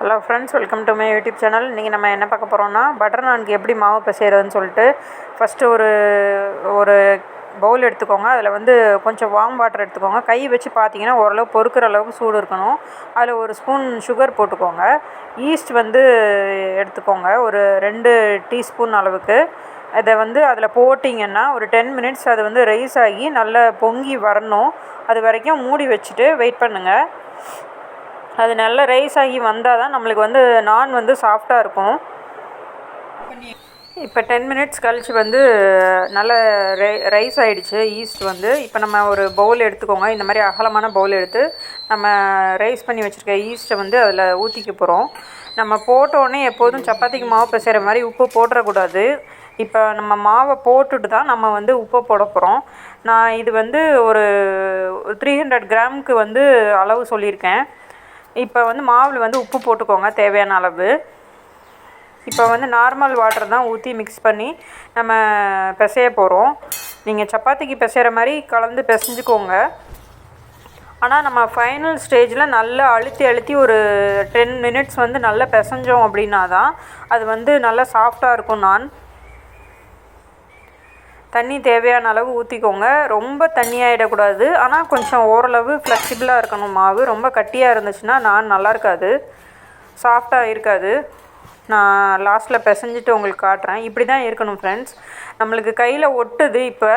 Hello friends welcome to my YouTube channel இன்றைக்கி நம்ம என்ன பார்க்க போகிறோம்னா பட்டர் நான்க்கு எப்படி மாவு பிசைகிறதுன்னு சொல்லிட்டு ஃபஸ்ட்டு ஒரு ஒரு பவுல் எடுத்துக்கோங்க. அதில் வந்து கொஞ்சம் வார்ம் வாட்டர் எடுத்துக்கோங்க. கை வச்சு பார்த்தீங்கன்னா ஓரளவு பொறுக்கிற அளவுக்கு சூடு இருக்கணும். அதில் ஒரு ஸ்பூன் சுகர் போட்டுக்கோங்க. ஈஸ்ட் வந்து எடுத்துக்கோங்க. ஒரு ரெண்டு டீஸ்பூன் அளவுக்கு. அதை வந்து அதில் போட்டிங்கன்னா ஒரு டென் மினிட்ஸ் அது வந்து ரைஸ் ஆகி நல்லா பொங்கி வரணும். அது வரைக்கும் மூடி வச்சுட்டு வெயிட் பண்ணுங்கள் அது நல்லா ரைஸ் ஆகி வந்தால் தான் நம்மளுக்கு வந்து நான் வந்து சாஃப்டாக இருக்கும். இப்போ டென் மினிட்ஸ் கழிச்சு வந்து நல்ல ரை ரைஸ் ஆகிடுச்சு ஈஸ்ட் வந்து. இப்போ நம்ம ஒரு பவுல் எடுத்துக்கோங்க. இந்த மாதிரி அகலமான பவுல் எடுத்து நம்ம ரைஸ் பண்ணி வச்சுருக்க ஈஸ்ட்டை வந்து அதில் ஊற்றிக்க போகிறோம் நம்ம போட்டோடனே எப்போதும் சப்பாத்திக்கு மாவு பிசைகிற மாதிரி உப்பு போட்டுறக்கூடாது. இப்போ நம்ம மாவை போட்டுட்டு தான் நம்ம வந்து உப்பை போட போகிறோம் நான் இது வந்து ஒரு த்ரீ ஹண்ட்ரட் கிராமுக்கு வந்து அளவு சொல்லியிருக்கேன். இப்போ வந்து மாவில் வந்து உப்பு போட்டுக்கோங்க தேவையான அளவு. இப்போ வந்து நார்மல் வாட்டர் தான் ஊற்றி மிக்ஸ் பண்ணி நம்ம பிசைய போகிறோம் நீங்கள் சப்பாத்திக்கு பிசைகிற மாதிரி கலந்து பிசைஞ்சுக்கோங்க. ஆனால் நம்ம ஃபைனல் ஸ்டேஜில் நல்லா அழுத்தி அழுத்தி ஒரு டென் மினிட்ஸ் வந்து நல்லா பிசைஞ்சோம் அப்படின்னா தான் அது வந்து நல்லா சாஃப்டாக இருக்கும். நான் தண்ணி தேவையான அளவு ஊற்றிக்கோங்க ரொம்ப தண்ணியாகிடக்கூடாது ஆனால் கொஞ்சம் ஓரளவு ஃப்ளெக்சிபிளாக இருக்கணும் மாவு. ரொம்ப கட்டியாக இருந்துச்சுன்னா நான் நல்லா இருக்காது. சாஃப்டாக இருக்காது. நான் லாஸ்ட்டில் பிசைஞ்சிட்டு உங்களுக்கு காட்டுறேன். இப்படி தான் இருக்கணும் ஃப்ரெண்ட்ஸ் நம்மளுக்கு கையில் ஒட்டுது இப்போ.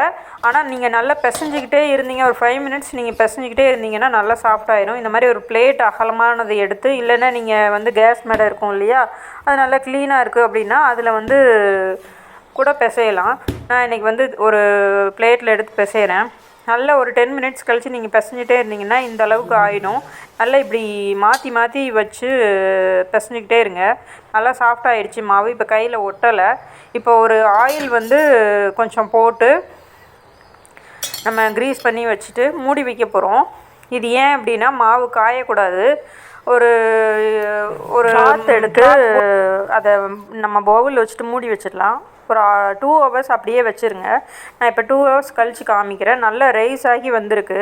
ஆனால் நீங்கள் நல்லா பிசைஞ்சிக்கிட்டே இருந்தீங்க. ஒரு ஃபைவ் மினிட்ஸ் நீங்கள் பிசைஞ்சிக்கிட்டே இருந்தீங்கன்னா நல்லா சாஃப்டாயிரும் இந்த மாதிரி ஒரு பிளேட் அகலமானதை எடுத்து இல்லைன்னா நீங்கள் வந்து கேஸ் மேடை இருக்கும் இல்லையா? அது நல்லா க்ளீனாக இருக்குது அப்படின்னா அதில் வந்து கூட பிசையலாம். நான் இன்றைக்கி வந்து ஒரு பிளேட்டில் எடுத்து பிசைகிறேன் நல்லா ஒரு டென் மினிட்ஸ் கழித்து நீங்கள் பிசைஞ்சிட்டே இருந்தீங்கன்னா இந்த அளவுக்கு ஆயிடும். நல்லா இப்படி மாற்றி மாற்றி வச்சு பிசைஞ்சிக்கிட்டே இருங்க. நல்லா சாஃப்ட் ஆகிடுச்சி மாவு. இப்போ கையில் ஒட்டலை. இப்போ ஒரு ஆயில் வந்து கொஞ்சம் போட்டு நம்ம க்ரீஸ் பண்ணி வச்சுட்டு மூடி வைக்க போகிறோம் இது ஏன் அப்படின்னா மாவு காயக்கூடாது. ஒரு ஒரு ஆற்று எடுத்து அதை நம்ம பவுல் வச்சுட்டு மூடி வச்சிடலாம். ஒரு டூ ஹவர்ஸ் அப்படியே வச்சுருங்க. நான் இப்போ டூ ஹவர்ஸ் கழித்து காமிக்கிறேன். நல்லா ரைஸ் ஆகி வந்திருக்கு.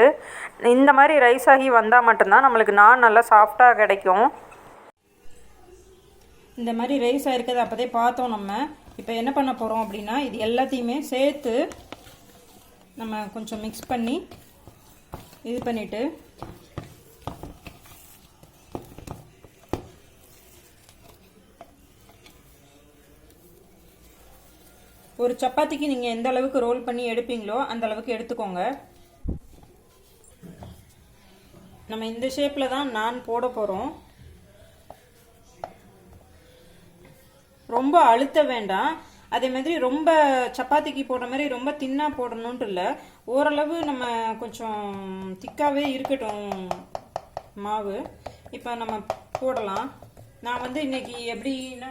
இந்த மாதிரி ரைஸ் ஆகி வந்தால் மட்டும்தான் நம்மளுக்கு நான் நல்லா சாஃப்டாக கிடைக்கும். இந்த மாதிரி ரைஸ் ஆகிருக்கிறது அப்போதே பார்த்தோம் நம்ம. இப்போ என்ன பண்ண போகிறோம் அப்படின்னா இது எல்லாத்தையுமே சேர்த்து நம்ம கொஞ்சம் மிக்ஸ் பண்ணி இது பண்ணிவிட்டு ஒரு சப்பாத்திக்கு நீங்கள் எந்த அளவுக்கு ரோல் பண்ணி எடுப்பீங்களோ அந்த அளவுக்கு எடுத்துக்கோங்க. நம்ம இந்த ஷேப்பில் தான் நான் போட போகிறோம் ரொம்ப அழுத்த வேண்டாம். அதே மாதிரி ரொம்ப சப்பாத்திக்கு போடுற மாதிரி ரொம்ப தின்னாக போடணுன்ட்டு இல்லை. ஓரளவு நம்ம கொஞ்சம் திக்காகவே இருக்கட்டும் மாவு. இப்போ நம்ம போடலாம். நான் வந்து இன்னைக்கு எப்படின்னா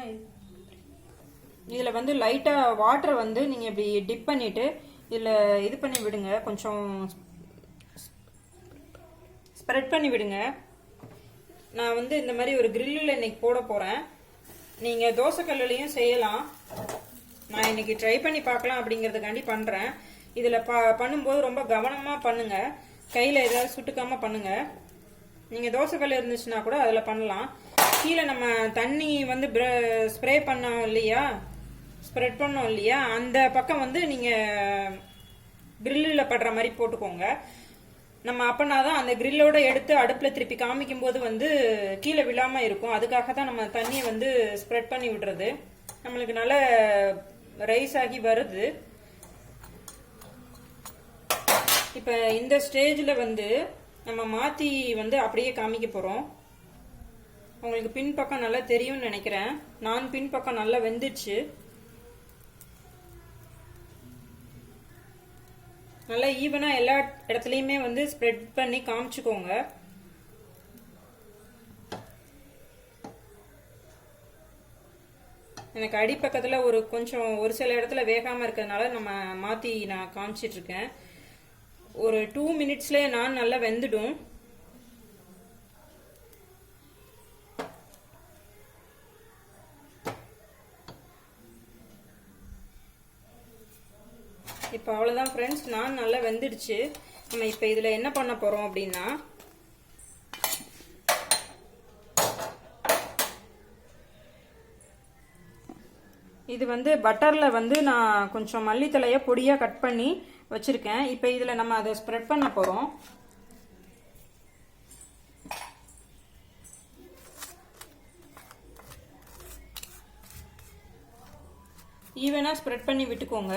இதில் வந்து லைட்டாக வாட்டரை வந்து நீங்கள் இப்படி டிப் பண்ணிவிட்டு இதில் இது பண்ணி விடுங்க. கொஞ்சம் ஸ்ப்ரெட் பண்ணி விடுங்க. நான் வந்து இந்த மாதிரி ஒரு கிரில்லில் இன்னைக்கு போட போகிறேன் நீங்கள் தோசைக்கல்லையும் செய்யலாம். நான் இன்னைக்கு ட்ரை பண்ணி பார்க்கலாம் அப்படிங்கிறதுக்காண்டி பண்ணுறேன் இதில் ப பண்ணும்போது ரொம்ப கவனமாக பண்ணுங்கள் கையில் ஏதாவது சுட்டுக்காமல் பண்ணுங்கள் நீங்கள் தோசைக்கல் இருந்துச்சுன்னா கூட அதில் பண்ணலாம். கீழே நம்ம தண்ணி வந்து ஸ்ப்ரே பண்ணோம் இல்லையா? ஸ்ப்ரெட் பண்ணோம் இல்லையா? அந்த பக்கம் வந்து நீங்கள் கிரில்லில் படுற மாதிரி போட்டுக்கோங்க. நம்ம அப்பனா தான் அந்த கிரில்லோட எடுத்து அடுப்பில் திருப்பி காமிக்கும் போது வந்து கீழே விழாமல் இருக்கும். அதுக்காக தான் நம்ம தண்ணியை வந்து ஸ்ப்ரெட் பண்ணி விடுறது. நம்மளுக்கு நல்ல ரைஸ் ஆகி வருது. இப்போ இந்த ஸ்டேஜில் வந்து நம்ம மாற்றி வந்து அப்படியே காமிக்க போகிறோம் உங்களுக்கு பின்பக்கம் நல்லா தெரியும்னு நினைக்கிறேன். நான் பின்பக்கம் நல்லா வெந்துச்சு. நல்லா ஈவனாக எல்லா இடத்துலையுமே வந்து ஸ்ப்ரெட் பண்ணி காமிச்சுக்கோங்க. எனக்கு அடிப்பக்கத்தில் ஒரு கொஞ்சம் ஒரு சில இடத்துல வேகாமல் இருக்கிறதுனால நம்ம மாற்றி நான் காமிச்சிட்ருக்கேன் ஒரு டூ மினிட்ஸ்லேயே நான் நல்லா வெந்துடும். இப்போ அவ்வளோதான் ஃப்ரெண்ட்ஸ் நான் நல்லா வெந்துடுச்சு. நம்ம இப்போ இதில் என்ன பண்ண போகிறோம் அப்படின்னா இது வந்து பட்டரில் வந்து நான் கொஞ்சம் மல்லித்தலையை பொடியாக கட் பண்ணி வச்சுருக்கேன். இப்போ இதில் நம்ம அதை ஸ்ப்ரெட் பண்ண போகிறோம் ஈவனாக ஸ்ப்ரெட் பண்ணி விட்டுக்கோங்க.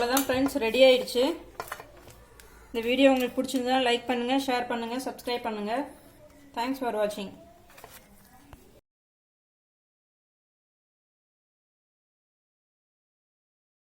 அவ்வளோதான் ஃப்ரெண்ட்ஸ் ரெடி ஆயிடுச்சு. இந்த வீடியோ உங்களுக்கு பிடிச்சிருந்தா லைக் பண்ணுங்கள் ஷேர் பண்ணுங்கள் சப்ஸ்கிரைப் பண்ணுங்கள் தேங்க்ஸ் ஃபார் வாட்சிங்